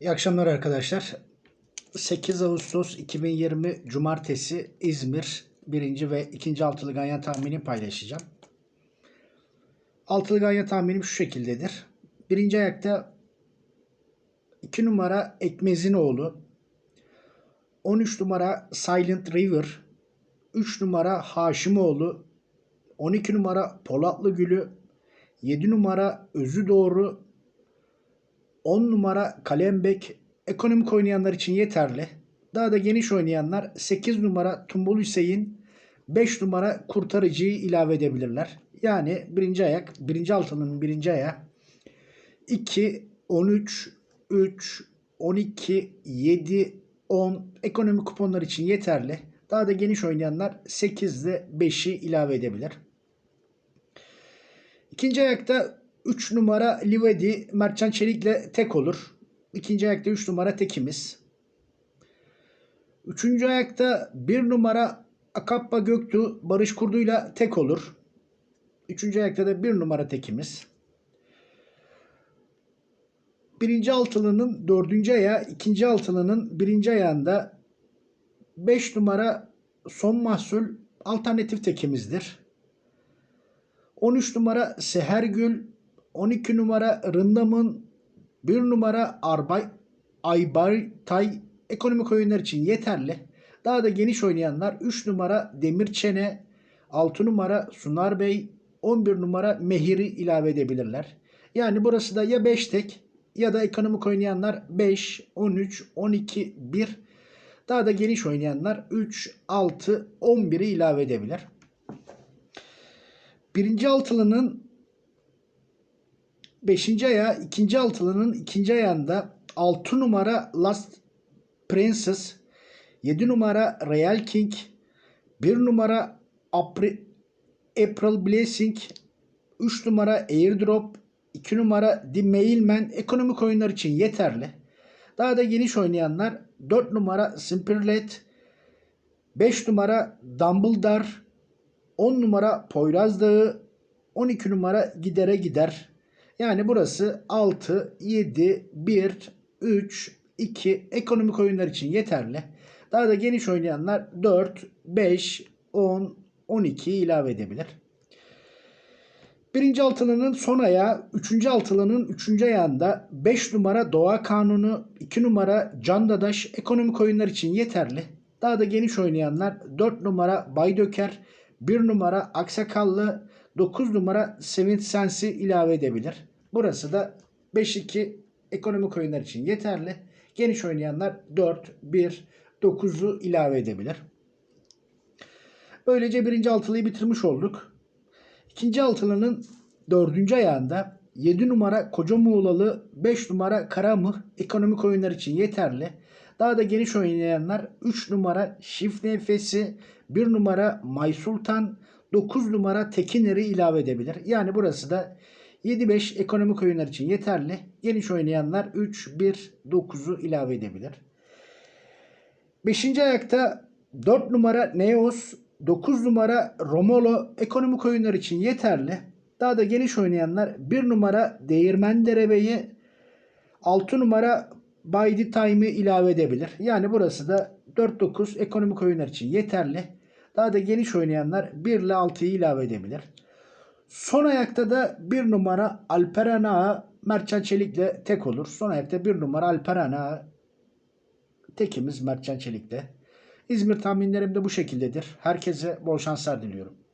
İyi akşamlar arkadaşlar. 8 Ağustos 2020 Cumartesi İzmir 1. ve 2. altılı ganyan tahmini paylaşacağım. Altılı ganyan tahminim şu şekildedir. Birinci ayakta 2 numara Ekmezinoğlu, 13 numara Silent River, 3 numara Haşimoğlu, 12 numara Polatlı Gülü, 7 numara Özü Doğru, 10 numara Kalembek ekonomik oynayanlar için yeterli. Daha da geniş oynayanlar 8 numara Tumbul Hüseyin, 5 numara Kurtarıcı'yı ilave edebilirler. Yani birinci ayak, birinci altının birinci ayağı 2, 13, 3, 12, 7, 10 ekonomik kuponlar için yeterli. Daha da geniş oynayanlar 8 ile 5'i ilave edebilir. İkinci ayakta 3 numara Livedi Mertcan Çelik'le tek olur. İkinci ayakta 3 numara tekimiz. Üçüncü ayakta 1 numara Akappa Göktuğ Barış Kurdu'yla tek olur. Üçüncü ayakta da 1 numara tekimiz. Birinci altılının dördüncü ayağı, ikinci altılının birinci ayağında 5 numara son mahsul alternatif tekimizdir. 13 numara Sehergül, 12 numara Rındam'ın, 1 numara Arbay, Aybartay ekonomik oyunlar için yeterli. Daha da geniş oynayanlar 3 numara Demirçene, 6 numara Sunar Bey, 11 numara Mehir'i ilave edebilirler. Yani burası da ya 5 tek ya da ekonomik oynayanlar 5, 13, 12, 1. Daha da geniş oynayanlar 3, 6, 11'i ilave edebilir. Birinci altılının beşinci ayağı, ikinci altılının ikinci ayağında 6 numara Last Princess, 7 numara Real King, 1 numara April, April Blessing, 3 numara Airdrop, 2 numara The Mailman ekonomik oyunlar için yeterli. Daha da geniş oynayanlar 4 numara Simperlet, 5 numara Dumbledore, 10 numara Poyraz Dağı, 12 numara Gidere Gider. Yani burası 6, 7, 1, 3, 2 ekonomik oyunlar için yeterli. Daha da geniş oynayanlar 4, 5, 10, 12 ilave edebilir. Birinci altılının son ayağı, üçüncü altılının üçüncü ayağında 5 numara Doğa Kanunu, 2 numara Can Dadaş ekonomik oyunlar için yeterli. Daha da geniş oynayanlar 4 numara Baydöker, 1 numara Aksakallı, 9 numara Sevinç Sensi ilave edebilir. Burası da 5-2 ekonomik oyunlar için yeterli. Geniş oynayanlar 4, 1, 9'u ilave edebilir. Böylece birinci altılıyı bitirmiş olduk. İkinci altılının dördüncü ayağında 7 numara Koca Muğlalı, 5 numara Karamıh ekonomik oyunlar için yeterli. Daha da geniş oynayanlar 3 numara Şif Nefesi, 1 numara May Sultan, 9 numara Tekiner'i ilave edebilir. Yani burası da 7-5 ekonomik oyunlar için yeterli. Geniş oynayanlar 3-1-9'u ilave edebilir. 5. ayakta 4 numara Neos, 9 numara Romolo ekonomik oyunlar için yeterli. Daha da geniş oynayanlar 1 numara Değirmen Derebeyi, 6 numara By the Time'ı ilave edebilir. Yani burası da 4-9 ekonomik oyunlar için yeterli. Daha da geniş oynayanlar 1 ile 6'yı ilave edebilir. Son ayakta da 1 numara Alperen Ağa Mertcan Çelik'le tek olur. Son ayakta 1 numara Alperen Ağa tekimiz Mertcan Çelik'le. İzmir tahminlerim de bu şekildedir. Herkese bol şanslar diliyorum.